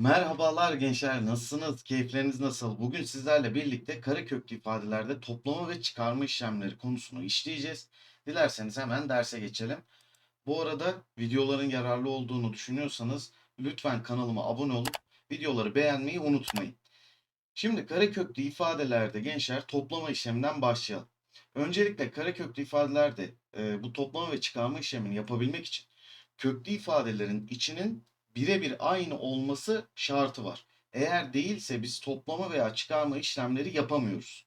Merhabalar gençler, nasılsınız? Keyifleriniz nasıl? Bugün sizlerle birlikte kareköklü ifadelerde toplama ve çıkarma işlemleri konusunu işleyeceğiz. Dilerseniz hemen derse geçelim. Bu arada videoların yararlı olduğunu düşünüyorsanız lütfen kanalıma abone olup videoları beğenmeyi unutmayın. Şimdi kareköklü ifadelerde gençler toplama işleminden başlayalım. Öncelikle kareköklü ifadelerde e, bu toplama ve çıkarma işlemini yapabilmek için köklü ifadelerin içinin birebir aynı olması şartı var. Eğer değilse biz toplama veya çıkarma işlemleri yapamıyoruz.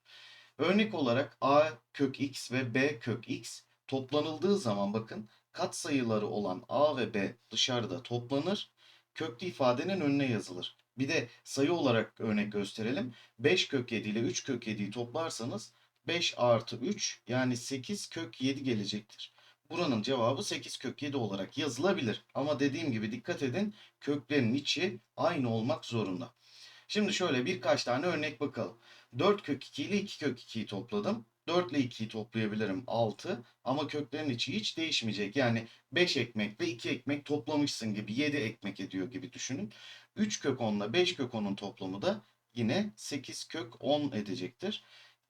Örnek olarak a kök x ve b kök x toplanıldığı zaman bakın katsayıları olan a ve b dışarıda toplanır. Köklü ifadenin önüne yazılır. Bir de sayı olarak örnek gösterelim. 5 kök 7 ile 3 kök 7'yi toplarsanız 5 artı 3 yani 8 kök 7 gelecektir. Buranın cevabı 8 kök 7 olarak yazılabilir. Ama dediğim gibi dikkat edin köklerin içi aynı olmak zorunda. Şimdi şöyle birkaç tane örnek bakalım. 4 kök 2 ile 2 kök 2'yi topladım. 4 ile 2'yi toplayabilirim 6 ama köklerin içi hiç değişmeyecek. Yani 5 ekmek ve 2 ekmek toplamışsın gibi 7 ekmek ediyor gibi düşünün. 3 kök 10 ile 5 kök 10'un toplamı da yine 8 kök 10 edecektir.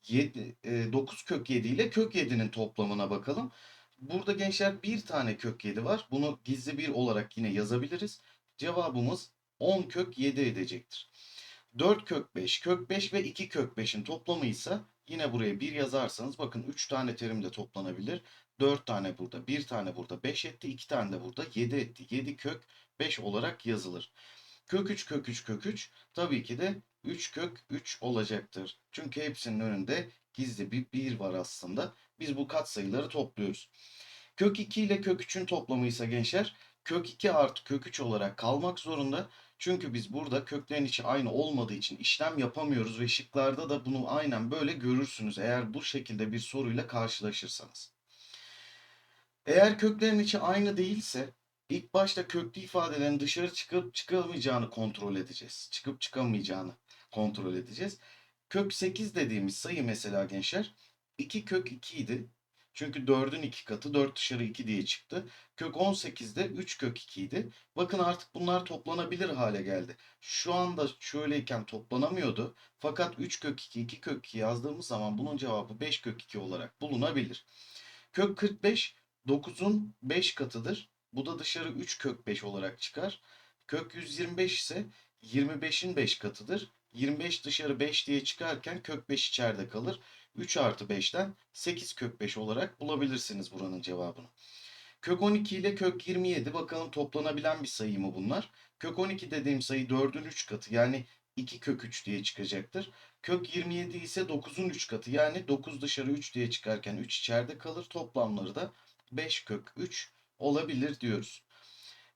7, 9 kök 7 ile kök 7'nin toplamına bakalım. Burada gençler bir tane kök 7 var. Bunu gizli bir olarak yine yazabiliriz. Cevabımız 10 kök 7 edecektir. 4 kök 5, kök 5 ve 2 kök 5'in toplamı ise yine buraya 1 yazarsanız bakın 3 tane terim de toplanabilir. 4 tane burada, 1 tane burada 5 etti, 2 tane de burada 7 etti. 7 kök 5 olarak yazılır. Kök 3 kök 3 kök 3 tabii ki de 3 kök 3 olacaktır. Çünkü hepsinin önünde gizli bir 1 var aslında. Biz bu katsayıları topluyoruz. Kök 2 ile kök 3'ün toplamı ise gençler kök 2 artı kök 3 olarak kalmak zorunda. Çünkü biz burada köklerin içi aynı olmadığı için işlem yapamıyoruz ve şıklarda da bunu aynen böyle görürsünüz eğer bu şekilde bir soruyla karşılaşırsanız. Eğer köklerin içi aynı değilse ilk başta köklü ifadelerin dışarı çıkıp çıkamayacağını kontrol edeceğiz. Çıkıp çıkamayacağını kontrol edeceğiz. Kök 8 dediğimiz sayı mesela gençler 2 kök 2 idi. Çünkü 4'ün 2 katı 4 dışarı 2 diye çıktı. Kök 18'de 3 kök 2 idi. Bakın artık bunlar toplanabilir hale geldi. Şu anda şöyleyken toplanamıyordu. Fakat 3 kök 2, 2 kök 2 yazdığımız zaman bunun cevabı 5 kök 2 olarak bulunabilir. Kök 45 9'un 5 katıdır. Bu da dışarı 3 kök 5 olarak çıkar. Kök 125 ise 25'in 5 katıdır. 25 dışarı 5 diye çıkarken kök 5 içeride kalır. 3 artı 5'ten 8 kök 5 olarak bulabilirsiniz buranın cevabını. Kök 12 ile kök 27 bakalım toplanabilen bir sayı mı bunlar? Kök 12 dediğim sayı 4'ün 3 katı yani 2 kök 3 diye çıkacaktır. Kök 27 ise 9'un 3 katı yani 9 dışarı 3 diye çıkarken 3 içeride kalır. Toplamları da 5 kök 3 olabilir diyoruz.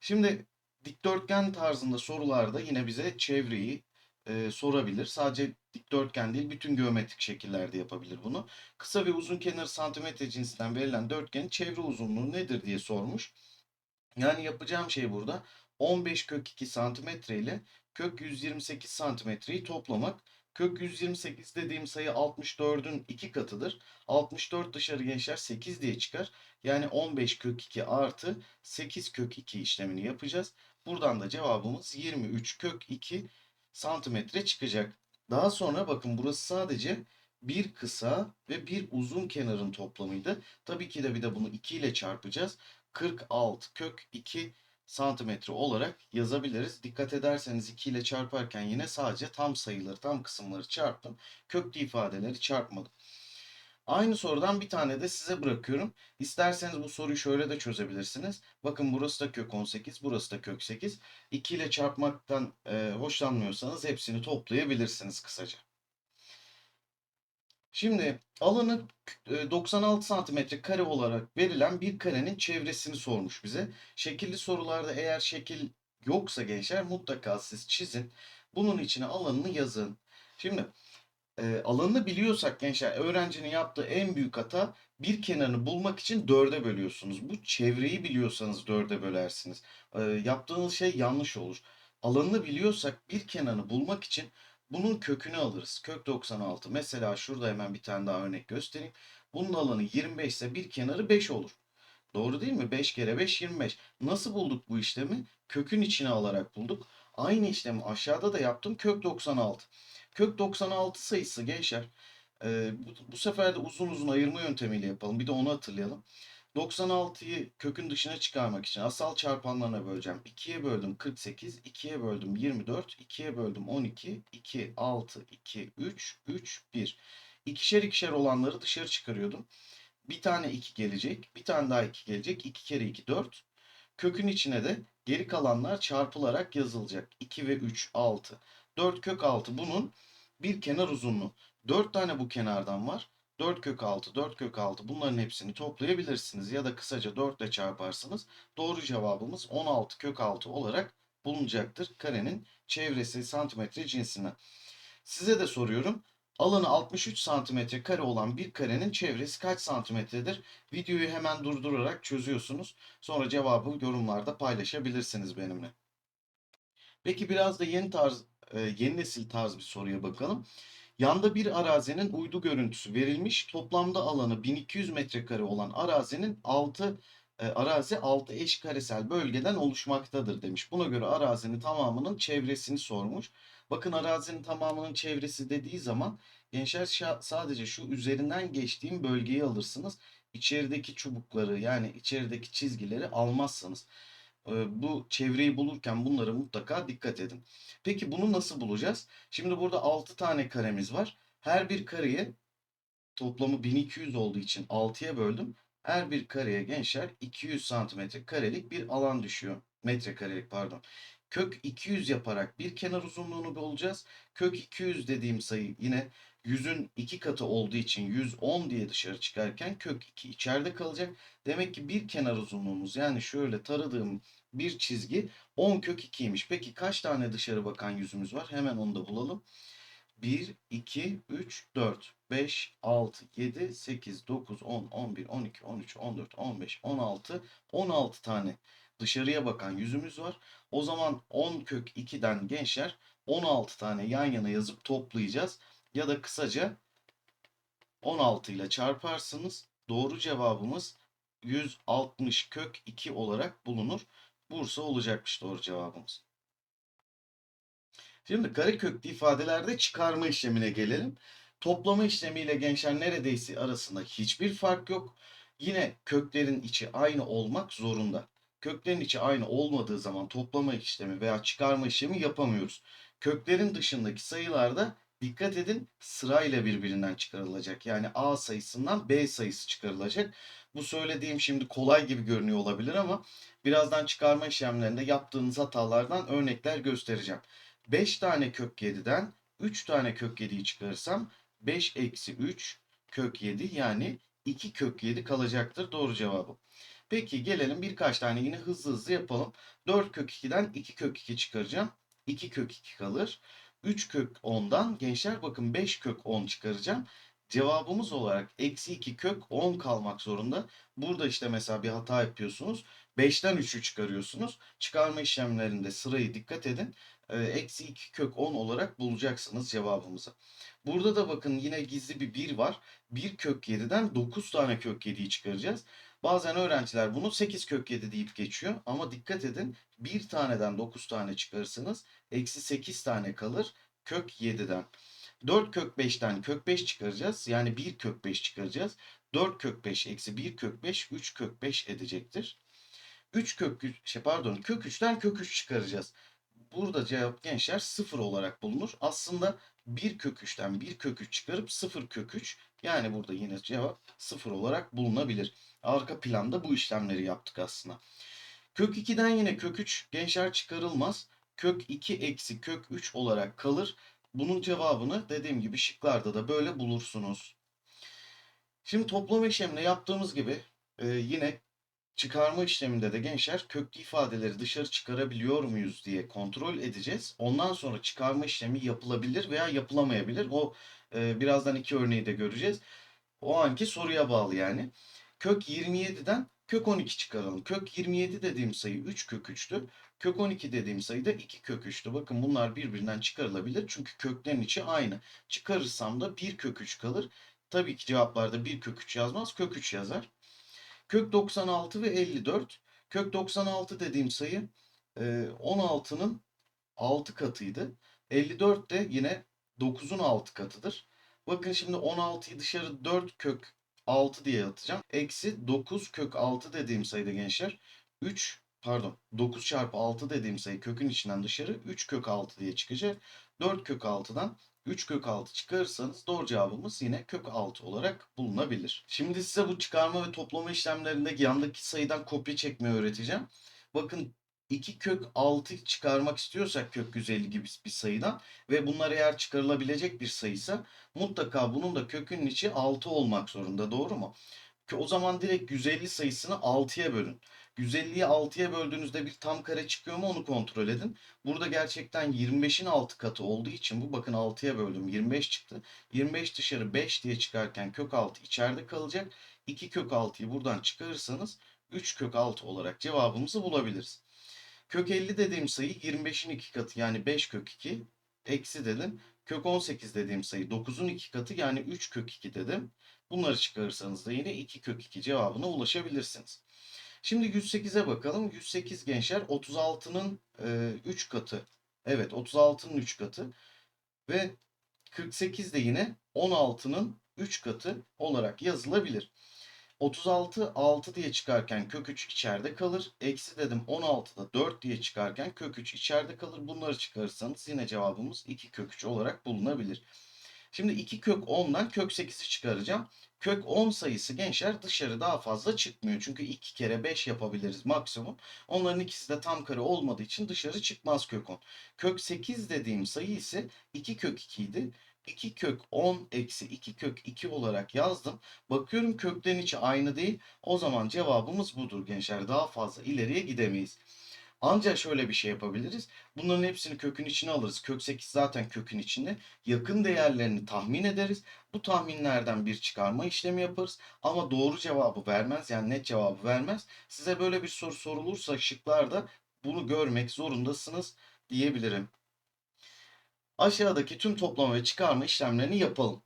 Şimdi dikdörtgen tarzında sorularda yine bize çevreyi e, sorabilir. Sadece dikdörtgen değil bütün geometrik şekillerde yapabilir bunu. Kısa ve uzun kenarı santimetre cinsinden verilen dörtgenin çevre uzunluğu nedir diye sormuş. Yani yapacağım şey burada 15 kök 2 santimetre ile kök 128 santimetreyi toplamak. Kök 128 dediğim sayı 64'ün 2 katıdır. 64 dışarı gençler 8 diye çıkar. Yani 15 kök 2 artı 8 kök 2 işlemini yapacağız. Buradan da cevabımız 23 kök 2 santimetre çıkacak. Daha sonra bakın burası sadece bir kısa ve bir uzun kenarın toplamıydı. Tabii ki de bir de bunu 2 ile çarpacağız. 46 kök 2 santimetre olarak yazabiliriz. Dikkat ederseniz 2 ile çarparken yine sadece tam sayıları, tam kısımları çarptım. Köklü ifadeleri çarpmadım. Aynı sorudan bir tane de size bırakıyorum. İsterseniz bu soruyu şöyle de çözebilirsiniz. Bakın burası da kök 18, burası da kök 8. 2 ile çarpmaktan e, hoşlanmıyorsanız hepsini toplayabilirsiniz kısaca. Şimdi alanı e, 96 santimetre kare olarak verilen bir karenin çevresini sormuş bize. Şekilli sorularda eğer şekil yoksa gençler mutlaka siz çizin. Bunun içine alanını yazın. Şimdi e, alanını biliyorsak gençler öğrencinin yaptığı en büyük hata bir kenarını bulmak için dörde bölüyorsunuz. Bu çevreyi biliyorsanız dörde bölersiniz. E, yaptığınız şey yanlış olur. Alanını biliyorsak bir kenarını bulmak için bunun kökünü alırız. Kök 96. Mesela şurada hemen bir tane daha örnek göstereyim. Bunun alanı 25 ise bir kenarı 5 olur. Doğru değil mi? 5 kere 5 25. Nasıl bulduk bu işlemi? Kökün içine alarak bulduk. Aynı işlemi aşağıda da yaptım. Kök 96. Kök 96 sayısı gençler. e, bu, bu sefer de uzun uzun ayırma yöntemiyle yapalım. Bir de onu hatırlayalım. 96'yı kökün dışına çıkarmak için asal çarpanlarına böleceğim. 2'ye böldüm 48, 2'ye böldüm 24, 2'ye böldüm 12, 2, 6, 2, 3, 3, 1. İkişer ikişer olanları dışarı çıkarıyordum. Bir tane 2 gelecek, bir tane daha 2 gelecek. 2 kere 2 4. Kökün içine de geri kalanlar çarpılarak yazılacak. 2 ve 3 6. 4 kök 6 bunun bir kenar uzunluğu. 4 tane bu kenardan var. 4 kök 6, 4 kök 6 bunların hepsini toplayabilirsiniz ya da kısaca 4 ile çarparsınız. Doğru cevabımız 16 kök 6 olarak bulunacaktır karenin çevresi santimetre cinsine. Size de soruyorum. Alanı 63 santimetre kare olan bir karenin çevresi kaç santimetredir? Videoyu hemen durdurarak çözüyorsunuz. Sonra cevabı yorumlarda paylaşabilirsiniz benimle. Peki biraz da yeni tarz, e, yeni nesil tarz bir soruya bakalım. Yanda bir arazinin uydu görüntüsü verilmiş. Toplamda alanı 1200 metrekare olan arazinin 6 e, arazi 6 eş karesel bölgeden oluşmaktadır demiş. Buna göre arazinin tamamının çevresini sormuş. Bakın arazinin tamamının çevresi dediği zaman gençler sadece şu üzerinden geçtiğim bölgeyi alırsınız. İçerideki çubukları yani içerideki çizgileri almazsınız. E, bu çevreyi bulurken bunlara mutlaka dikkat edin. Peki bunu nasıl bulacağız? Şimdi burada 6 tane karemiz var. Her bir kareye toplamı 1200 olduğu için 6'ya böldüm. Her bir kareye gençler 200 santimetre karelik bir alan düşüyor. Metrekarelik pardon. Kök 200 yaparak bir kenar uzunluğunu bulacağız. Kök 200 dediğim sayı yine 100'ün 2 katı olduğu için 110 diye dışarı çıkarken kök 2 içeride kalacak. Demek ki bir kenar uzunluğumuz yani şöyle taradığım bir çizgi 10 kök 2'ymiş. Peki kaç tane dışarı bakan yüzümüz var? Hemen onu da bulalım. 1, 2, 3, 4, 5, 6, 7, 8, 9, 10, 11, 12, 13, 14, 15, 16, 16 tane dışarıya bakan yüzümüz var. O zaman 10 kök 2'den gençler 16 tane yan yana yazıp toplayacağız. Ya da kısaca 16 ile çarparsınız. Doğru cevabımız 160 kök 2 olarak bulunur. Bursa olacakmış doğru cevabımız. Şimdi kareköklü ifadelerde çıkarma işlemine gelelim. Toplama işlemiyle gençler neredeyse arasında hiçbir fark yok. Yine köklerin içi aynı olmak zorunda. Köklerin içi aynı olmadığı zaman toplama işlemi veya çıkarma işlemi yapamıyoruz. Köklerin dışındaki sayılarda dikkat edin sırayla birbirinden çıkarılacak. Yani A sayısından B sayısı çıkarılacak. Bu söylediğim şimdi kolay gibi görünüyor olabilir ama birazdan çıkarma işlemlerinde yaptığınız hatalardan örnekler göstereceğim. 5 tane kök 7'den 3 tane kök 7'yi çıkarırsam 5 eksi 3 kök 7 yani 2 kök 7 kalacaktır doğru cevabı. Peki gelelim birkaç tane yine hızlı hızlı yapalım. 4 kök 2'den 2 kök 2 çıkaracağım. 2 kök 2 kalır. 3 kök 10'dan gençler bakın 5 kök 10 çıkaracağım. Cevabımız olarak eksi 2 kök 10 kalmak zorunda. Burada işte mesela bir hata yapıyorsunuz. 5'ten 3'ü çıkarıyorsunuz. Çıkarma işlemlerinde sırayı dikkat edin. Ee, Eksi 2 kök 10 olarak bulacaksınız cevabımızı. Burada da bakın yine gizli bir 1 var. 1 kök 7'den 9 tane kök 7'yi çıkaracağız. Bazen öğrenciler bunu 8 kök 7 deyip geçiyor. Ama dikkat edin bir taneden 9 tane çıkarırsınız. Eksi 8 tane kalır kök 7'den. 4 kök 5'ten kök 5 çıkaracağız. Yani 1 kök 5 çıkaracağız. 4 kök 5 eksi 1 kök 5 3 kök 5 edecektir. 3 kök şey pardon kök 3'ten kök 3 çıkaracağız. Burada cevap gençler 0 olarak bulunur. Aslında 1 kök 3'ten 1 kök 3 çıkarıp 0 kök 3 yani burada yine cevap 0 olarak bulunabilir. Arka planda bu işlemleri yaptık aslında. Kök 2'den yine kök 3 gençler çıkarılmaz. Kök 2 eksi kök 3 olarak kalır. Bunun cevabını dediğim gibi şıklarda da böyle bulursunuz. Şimdi toplama işlemini yaptığımız gibi e, yine çıkarma işleminde de gençler köklü ifadeleri dışarı çıkarabiliyor muyuz diye kontrol edeceğiz. Ondan sonra çıkarma işlemi yapılabilir veya yapılamayabilir. O e, birazdan iki örneği de göreceğiz. O anki soruya bağlı yani. Kök 27'den kök 12 çıkaralım. Kök 27 dediğim sayı 3 kök 3'tü. Kök 12 dediğim sayı da 2 kök 3'tü. Bakın bunlar birbirinden çıkarılabilir. Çünkü köklerin içi aynı. Çıkarırsam da 1 kök 3 kalır. Tabii ki cevaplarda 1 kök 3 yazmaz. Kök 3 yazar. Kök 96 ve 54. Kök 96 dediğim sayı 16'nın 6 katıydı. 54 de yine 9'un 6 katıdır. Bakın şimdi 16'yı dışarı 4 kök 6 diye atacağım. Eksi 9 kök 6 dediğim sayıda gençler 3 pardon 9 çarpı 6 dediğim sayı kökün içinden dışarı 3 kök 6 diye çıkacak. 4 kök 6'dan 3 kök 6 çıkarırsanız doğru cevabımız yine kök 6 olarak bulunabilir. Şimdi size bu çıkarma ve toplama işlemlerindeki yandaki sayıdan kopya çekmeyi öğreteceğim. Bakın 2 kök 6 çıkarmak istiyorsak kök 150 gibi bir sayıdan ve bunlar eğer çıkarılabilecek bir sayıysa mutlaka bunun da kökünün içi 6 olmak zorunda doğru mu? O zaman direkt 150 sayısını 6'ya bölün. 150'yi 6'ya böldüğünüzde bir tam kare çıkıyor mu onu kontrol edin. Burada gerçekten 25'in 6 katı olduğu için bu bakın 6'ya böldüm 25 çıktı. 25 dışarı 5 diye çıkarken kök 6 içeride kalacak. 2 kök 6'yı buradan çıkarırsanız 3 kök 6 olarak cevabımızı bulabiliriz. Kök 50 dediğim sayı 25'in 2 katı yani 5 kök 2 eksi dedim. Kök 18 dediğim sayı 9'un 2 katı yani 3 kök 2 dedim. Bunları çıkarırsanız da yine 2 kök 2 cevabına ulaşabilirsiniz. Şimdi 108'e bakalım. 108 gençler 36'nın 3 katı. Evet 36'nın 3 katı. Ve 48 de yine 16'nın 3 katı olarak yazılabilir. 36 6 diye çıkarken kök 3 içeride kalır. Eksi dedim 16'da 4 diye çıkarken kök 3 içeride kalır. Bunları çıkarırsanız yine cevabımız 2 kök 3 olarak bulunabilir. Şimdi 2 kök 10'dan kök 8'i çıkaracağım. Kök 10 sayısı gençler dışarı daha fazla çıkmıyor. Çünkü 2 kere 5 yapabiliriz maksimum. Onların ikisi de tam kare olmadığı için dışarı çıkmaz kök 10. Kök 8 dediğim sayı ise 2 kök 2 idi. 2 kök 10 eksi 2 kök 2 olarak yazdım. Bakıyorum köklerin içi aynı değil. O zaman cevabımız budur gençler. Daha fazla ileriye gidemeyiz. Ancak şöyle bir şey yapabiliriz. Bunların hepsini kökün içine alırız. Kök 8 zaten kökün içinde. Yakın değerlerini tahmin ederiz. Bu tahminlerden bir çıkarma işlemi yaparız. Ama doğru cevabı vermez. Yani net cevabı vermez. Size böyle bir soru sorulursa şıklarda bunu görmek zorundasınız diyebilirim. Aşağıdaki tüm toplama ve çıkarma işlemlerini yapalım.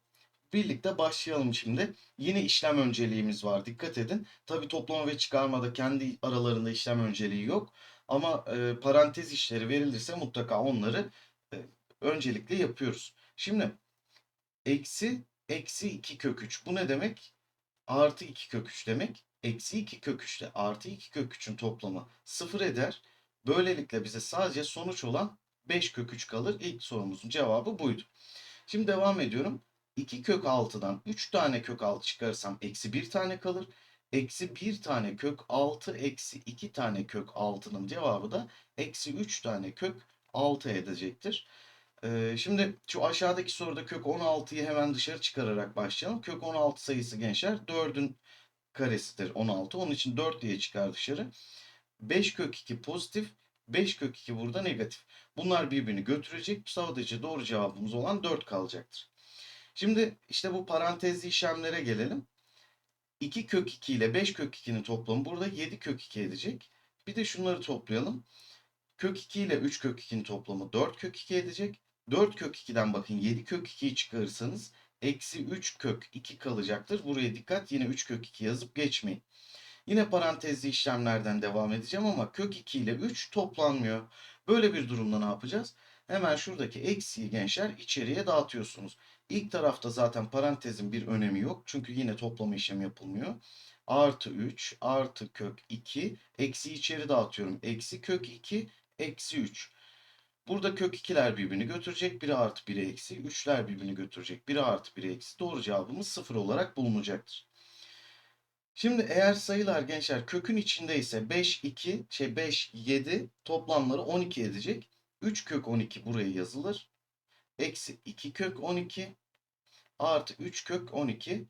Birlikte başlayalım şimdi. Yine işlem önceliğimiz var. Dikkat edin. Tabi toplama ve çıkarmada kendi aralarında işlem önceliği yok. Ama e, parantez işleri verilirse mutlaka onları e, öncelikle yapıyoruz. Şimdi eksi eksi 2 kök 3. Bu ne demek? Artı 2 kök 3 demek. Eksi 2 kök 3 ile artı 2 kök 3'ün toplamı 0 eder. Böylelikle bize sadece sonuç olan 5 kök 3 kalır. İlk sorumuzun cevabı buydu. Şimdi devam ediyorum. 2 kök 6'dan 3 tane kök 6 çıkarırsam eksi 1 tane kalır. Eksi 1 tane kök 6 eksi 2 tane kök 6'nın cevabı da eksi 3 tane kök 6 edecektir. Ee, şimdi şu aşağıdaki soruda kök 16'yı hemen dışarı çıkararak başlayalım. Kök 16 sayısı gençler 4'ün karesidir 16. Onun için 4 diye çıkar dışarı. 5 kök 2 pozitif. 5 kök 2 burada negatif. Bunlar birbirini götürecek. Sadece doğru cevabımız olan 4 kalacaktır. Şimdi işte bu parantezli işlemlere gelelim. 2 kök 2 ile 5 kök 2'nin toplamı burada 7 kök 2 edecek. Bir de şunları toplayalım. Kök 2 ile 3 kök 2'nin toplamı 4 kök 2 edecek. 4 kök 2'den bakın 7 kök 2'yi çıkarırsanız eksi 3 kök 2 kalacaktır. Buraya dikkat yine 3 kök 2 yazıp geçmeyin. Yine parantezli işlemlerden devam edeceğim ama kök 2 ile 3 toplanmıyor. Böyle bir durumda ne yapacağız? Hemen şuradaki eksiği gençler içeriye dağıtıyorsunuz. İlk tarafta zaten parantezin bir önemi yok. Çünkü yine toplama işlemi yapılmıyor. Artı 3 artı kök 2 eksi içeri dağıtıyorum. Eksi kök 2 eksi 3. Burada kök 2'ler birbirini götürecek. Biri artı biri eksi. 3'ler birbirini götürecek. Biri artı biri eksi. Doğru cevabımız 0 olarak bulunacaktır. Şimdi eğer sayılar gençler kökün içindeyse 5, 2, şey 5, 7 toplamları 12 edecek. 3 kök 12 buraya yazılır. Eksi 2 kök 12 artı 3 kök 12.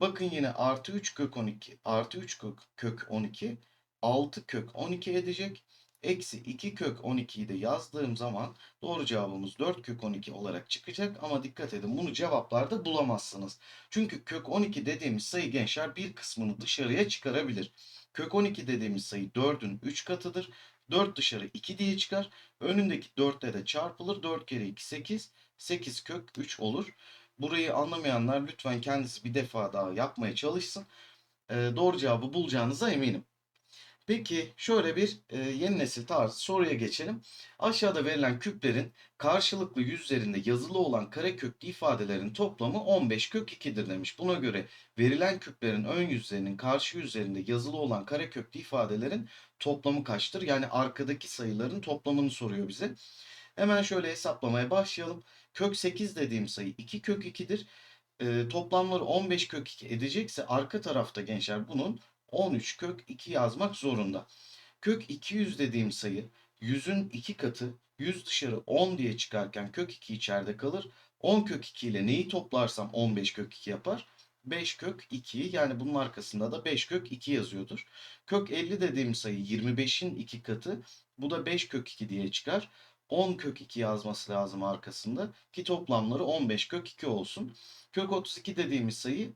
Bakın yine artı 3 kök 12 artı 3 kök, kök 12 6 kök 12 edecek. Eksi 2 kök 12'yi de yazdığım zaman doğru cevabımız 4 kök 12 olarak çıkacak. Ama dikkat edin bunu cevaplarda bulamazsınız. Çünkü kök 12 dediğimiz sayı gençler bir kısmını dışarıya çıkarabilir. Kök 12 dediğimiz sayı 4'ün 3 katıdır. 4 dışarı 2 diye çıkar. Önündeki 4 ile de çarpılır. 4 kere 2 8. 8 kök 3 olur. Burayı anlamayanlar lütfen kendisi bir defa daha yapmaya çalışsın. Ee, doğru cevabı bulacağınıza eminim. Peki şöyle bir e, yeni nesil tarzı soruya geçelim. Aşağıda verilen küplerin karşılıklı yüzlerinde yazılı olan kareköklü ifadelerin toplamı 15 kök 2'dir demiş. Buna göre verilen küplerin ön yüzlerinin karşı yüzlerinde yazılı olan kareköklü ifadelerin toplamı kaçtır? Yani arkadaki sayıların toplamını soruyor bize. Hemen şöyle hesaplamaya başlayalım. Kök 8 dediğim sayı 2 kök 2'dir. E, toplamları 15 kök 2 edecekse arka tarafta gençler bunun 13 kök 2 yazmak zorunda. Kök 200 dediğim sayı 100'ün 2 katı 100 dışarı 10 diye çıkarken kök 2 içeride kalır. 10 kök 2 ile neyi toplarsam 15 kök 2 yapar. 5 kök 2 yani bunun arkasında da 5 kök 2 yazıyordur. Kök 50 dediğim sayı 25'in 2 katı. Bu da 5 kök 2 diye çıkar. 10 kök 2 yazması lazım arkasında ki toplamları 15 kök 2 olsun. Kök 32 dediğimiz sayı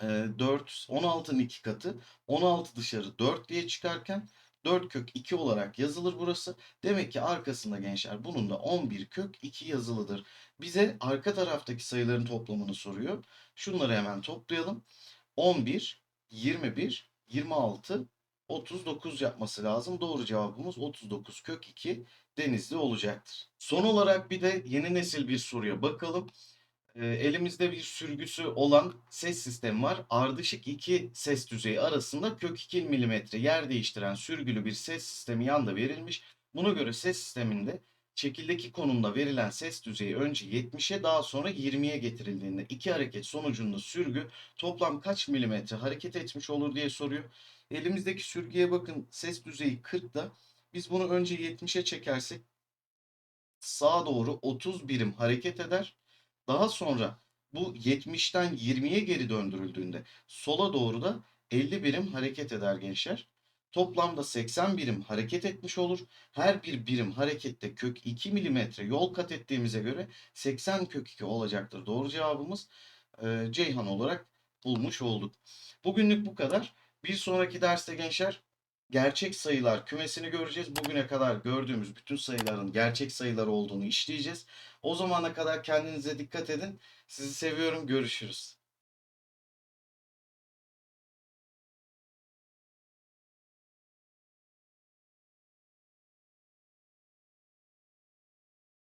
4, 16'nın 2 katı. 16 dışarı 4 diye çıkarken 4 kök 2 olarak yazılır burası. Demek ki arkasında gençler bunun da 11 kök 2 yazılıdır. Bize arka taraftaki sayıların toplamını soruyor. Şunları hemen toplayalım. 11, 21, 26, 39 yapması lazım. Doğru cevabımız 39 kök 2 denizli olacaktır. Son olarak bir de yeni nesil bir soruya bakalım. E, elimizde bir sürgüsü olan ses sistemi var. Ardışık iki ses düzeyi arasında kök 2 milimetre yer değiştiren sürgülü bir ses sistemi yanda verilmiş. Buna göre ses sisteminde şekildeki konumda verilen ses düzeyi önce 70'e daha sonra 20'ye getirildiğinde iki hareket sonucunda sürgü toplam kaç milimetre hareket etmiş olur diye soruyor. Elimizdeki sürgüye bakın ses düzeyi 40'da. Biz bunu önce 70'e çekersek sağa doğru 30 birim hareket eder. Daha sonra bu 70'ten 20'ye geri döndürüldüğünde sola doğru da 50 birim hareket eder gençler. Toplamda 80 birim hareket etmiş olur. Her bir birim harekette kök 2 milimetre yol kat ettiğimize göre 80 kök 2 olacaktır. Doğru cevabımız e, Ceyhan olarak bulmuş olduk. Bugünlük bu kadar. Bir sonraki derste gençler gerçek sayılar kümesini göreceğiz. Bugüne kadar gördüğümüz bütün sayıların gerçek sayılar olduğunu işleyeceğiz. O zamana kadar kendinize dikkat edin. Sizi seviyorum. Görüşürüz.